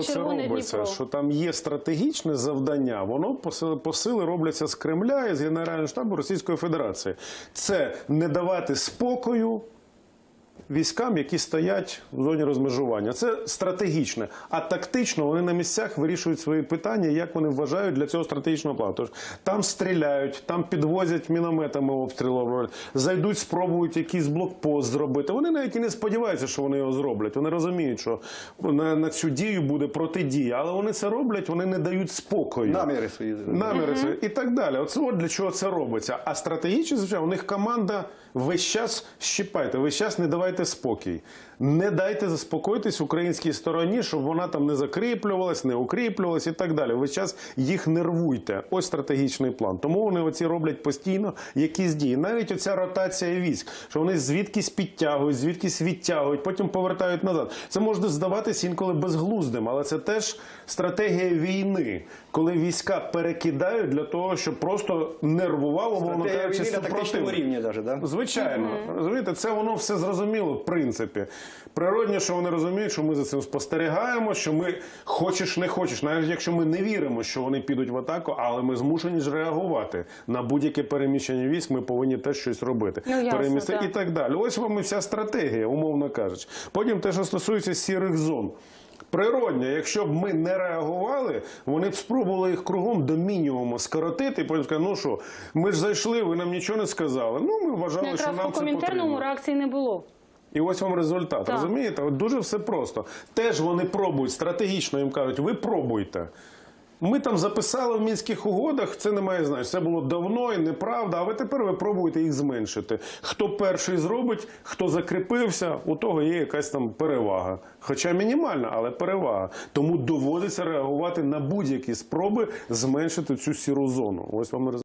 оце Червоне робиться, Дніпро. що там є стратегічне завдання, воно поси- посили робляться з Кремля і з Генерального штабу Російської Федерації. Це не давати спокою військам, які стоять в зоні розмежування. Це стратегічне. А тактично вони на місцях вирішують свої питання, як вони вважають для цього стратегічного плану. Тож там стріляють, там підвозять мінометами обстріли, зайдуть, спробують якийсь блокпост зробити. Вони навіть і не сподіваються, що вони його зроблять. Вони розуміють, що на, на цю дію буде протидія, але вони це роблять, вони не дають спокою. Наміри свої. Наміри свої і так далі. Оце от для чого це робиться. А стратегічно, звичайно, у них команда весь час щіпайте, весь час не давайте спокій. Не дайте заспокоїтись українській стороні, щоб вона там не закріплювалась, не укріплювалась і так далі. Весь час їх нервуйте. Ось стратегічний план. Тому вони оці роблять постійно якісь дії. Навіть оця ротація військ, що вони звідкись підтягують, звідкись відтягують, потім повертають назад. Це може здаватись інколи безглуздим, але це теж стратегія війни, коли війська перекидають для того, щоб просто нервував, умовно Стратегія кажучи, війни на тактичному супротивник. рівні навіть, да? Звичайно, розумієте, це воно все зрозуміло, в принципі. Природно, що вони розуміють, що ми за цим спостерігаємо, що ми хочеш не хочеш, навіть якщо ми не віримо, що вони підуть в атаку, але ми змушені ж реагувати на будь-яке переміщення військ. Ми повинні теж щось робити. Ну, ясно, Перемісти так. і так далі. Ось вам і вся стратегія, умовно кажучи. Потім те, що стосується сірих зон. Природньо, якщо б ми не реагували, вони б спробували їх кругом до мінімуму скоротити. і Потім сказали, ну що, ми ж зайшли, ви нам нічого не сказали. Ну ми вважали, Ну, що якраз нам це комінтерному потрібно. реакції не було. І ось вам результат. Так. Розумієте? От дуже все просто. Теж вони пробують стратегічно їм кажуть, ви пробуйте. Ми там записали в мінських угодах, це не має значення. Це було давно і неправда. А ви тепер ви пробуєте їх зменшити. Хто перший зробить, хто закріпився, у того є якась там перевага. Хоча мінімальна, але перевага. Тому доводиться реагувати на будь-які спроби зменшити цю сіру зону. Ось вам результат.